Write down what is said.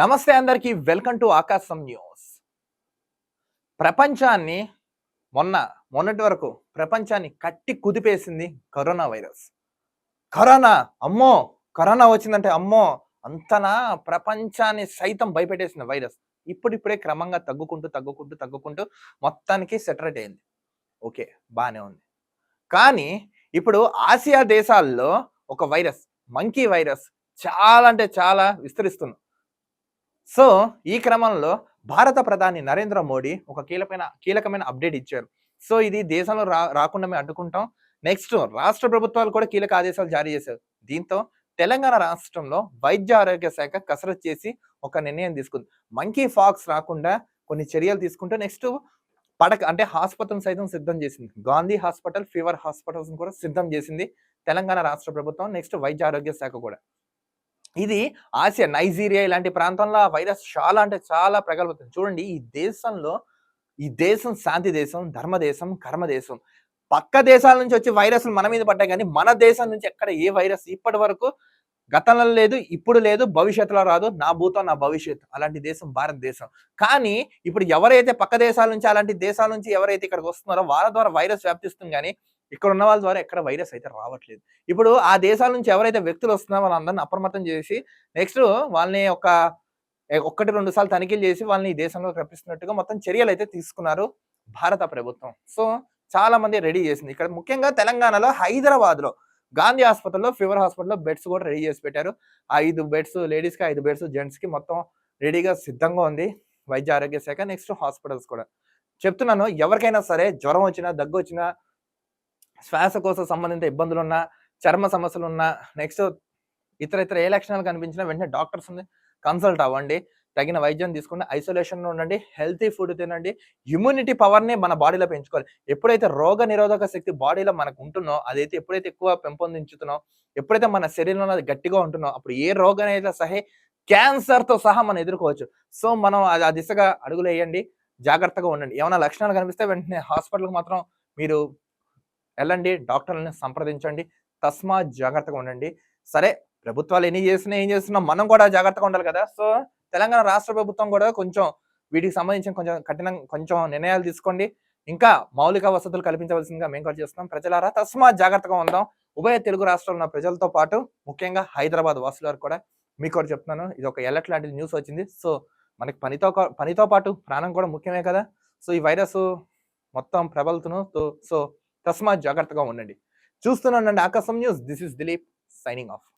నమస్తే అందరికీ welcome to ఆకాశం న్యూస్. ప్రపంచాన్ని మొన్న మొన్నటి వరకు ప్రపంచాన్ని కట్టి కుదిపేసింది కరోనా వైరస్. కరోనా అమ్మో కరోనా వచ్చిందంటే అమ్మో అంతనా ప్రపంచాన్ని సైతం భయపెట్టేసిన వైరస్. ఇప్పుడిప్పుడే క్రమంగా తగ్గుకుంటూ తగ్గుకుంటూ తగ్గుకుంటూ మొత్తానికి సెటరేట్ అయింది. ఓకే బాగానే ఉంది. కానీ ఇప్పుడు ఆసియా దేశాల్లో ఒక వైరస్ మంకీ వైరస్ చాలా అంటే చాలా విస్తరిస్తుంది. సో ఈ క్రమంలో భారత ప్రధాని నరేంద్ర మోడీ ఒక కీలకమైన కీలకమైన అప్డేట్ ఇచ్చారు. సో ఇది దేశంలో రా రాకుండా మేము అడ్డుకుంటాం. నెక్స్ట్ రాష్ట్ర ప్రభుత్వాలు కూడా కీలక ఆదేశాలు జారీ చేశారు. దీంతో తెలంగాణ రాష్ట్రంలో వైద్య ఆరోగ్య శాఖ కసరత్ చేసి ఒక నిర్ణయం తీసుకుంది. మంకీ ఫాక్స్ రాకుండా కొన్ని చర్యలు తీసుకుంటే నెక్స్ట్ పడక అంటే హాస్పిటల్ సైతం సిద్ధం చేసింది. గాంధీ హాస్పిటల్ ఫీవర్ హాస్పిటల్స్ కూడా సిద్ధం చేసింది తెలంగాణ రాష్ట్ర ప్రభుత్వం నెక్స్ట్ వైద్య ఆరోగ్య శాఖ కూడా. ఇది ఆసియా నైజీరియా ఇలాంటి ప్రాంతంలో ఆ వైరస్ చాలా అంటే చాలా ప్రగల్భతుంది చూడండి ఈ దేశంలో ఈ దేశం శాంతి దేశం ధర్మదేశం కర్మదేశం పక్క దేశాల నుంచి వచ్చే వైరస్లు మన మీద పడ్డాయి కానీ మన దేశం నుంచి ఎక్కడ ఏ వైరస్ ఇప్పటి వరకు గతంలో లేదు ఇప్పుడు లేదు భవిష్యత్తులో రాదు నా భూతం నా భవిష్యత్తు. అలాంటి దేశం భారతదేశం. కానీ ఇప్పుడు ఎవరైతే పక్క దేశాల నుంచి అలాంటి దేశాల నుంచి ఎవరైతే ఇక్కడికి వస్తున్నారో వాళ్ళ ద్వారా వైరస్ వ్యాప్తిస్తుంది కానీ ఇక్కడ ఉన్న వాళ్ళ ద్వారా ఎక్కడ వైరస్ అయితే రావట్లేదు. ఇప్పుడు ఆ దేశాల నుంచి ఎవరైతే వ్యక్తులు వస్తున్నారో వాళ్ళందరినీ అప్రమత్తం చేసి నెక్స్ట్ వాళ్ళని ఒక ఒక్కటి రెండు సార్లు తనిఖీలు చేసి వాళ్ళని ఈ దేశంలో రప్పిస్తున్నట్టుగా మొత్తం చర్యలు అయితే తీసుకున్నారు భారత ప్రభుత్వం. సో చాలా మంది రెడీ చేసింది. ఇక్కడ ముఖ్యంగా తెలంగాణలో హైదరాబాద్లో గాంధీ హాస్పిటల్లో ఫీవర్ హాస్పిటల్లో బెడ్స్ కూడా రెడీ చేసి పెట్టారు. ఐదు బెడ్స్ లేడీస్కి ఐదు బెడ్స్ జెంట్స్కి మొత్తం రెడీగా సిద్ధంగా ఉంది వైద్య ఆరోగ్య శాఖ నెక్స్ట్ హాస్పిటల్స్ కూడా. చెప్తున్నాను ఎవరికైనా సరే జ్వరం వచ్చినా దగ్గు వచ్చినా శ్వాసకోశ సంబంధిత ఇబ్బందులు ఉన్నా చర్మ సమస్యలు ఉన్నా నెక్స్ట్ ఇతర ఇతర ఏ లక్షణాలు కనిపించినా వెంటనే డాక్టర్స్ కన్సల్ట్ అవ్వండి. తగిన వైద్యం తీసుకుని ఐసోలేషన్లో ఉండండి హెల్తీ ఫుడ్ తినండి. ఇమ్యూనిటీ పవర్ని మన బాడీలో పెంచుకోవాలి. ఎప్పుడైతే రోగ నిరోధక శక్తి బాడీలో మనకు ఉంటుందో అదైతే ఎప్పుడైతే ఎక్కువ పెంపొందించుతున్నో ఎప్పుడైతే మన శరీరంలో అది గట్టిగా ఉంటుందో అప్పుడు ఏ రోగం అయితే సహే క్యాన్సర్తో సహా మనం ఎదుర్కోవచ్చు. సో మనం అది ఆ దిశగా అడుగులు వేయండి. జాగ్రత్తగా ఉండండి. ఏమైనా లక్షణాలు కనిపిస్తే వెంటనే హాస్పిటల్కి మాత్రం మీరు వెళ్ళండి డాక్టర్లని సంప్రదించండి తస్మాత్ జాగ్రత్తగా ఉండండి. సరే ప్రభుత్వాలు ఎన్ని చేసినా ఏం చేస్తున్నా మనం కూడా జాగ్రత్తగా ఉండాలి కదా. సో తెలంగాణ రాష్ట్ర ప్రభుత్వం కూడా కొంచెం వీటికి సంబంధించిన కొంచెం కఠిన కొంచెం నిర్ణయాలు తీసుకోండి. ఇంకా మౌలిక వసతులు కల్పించవలసిందిగా మేము కూడా చేస్తున్నాం. ప్రజలారా తస్మాత్ జాగ్రత్తగా ఉందాం. ఉభయ తెలుగు రాష్ట్రాల్లో ఉన్న ప్రజలతో పాటు ముఖ్యంగా హైదరాబాద్ వాసుల వారు కూడా మీకు కూడా చెప్తున్నాను. ఇది ఒక ఎలర్ట్ లాంటి న్యూస్ వచ్చింది. సో మనకి పనితో పనితో పాటు ప్రాణం కూడా ముఖ్యమే కదా. సో ఈ వైరస్ మొత్తం ప్రబలుతును సో తస్మాత్ జాగ్రత్తగా ఉండండి. చూస్తున్నానండి Akasam news. This is Dileep signing off.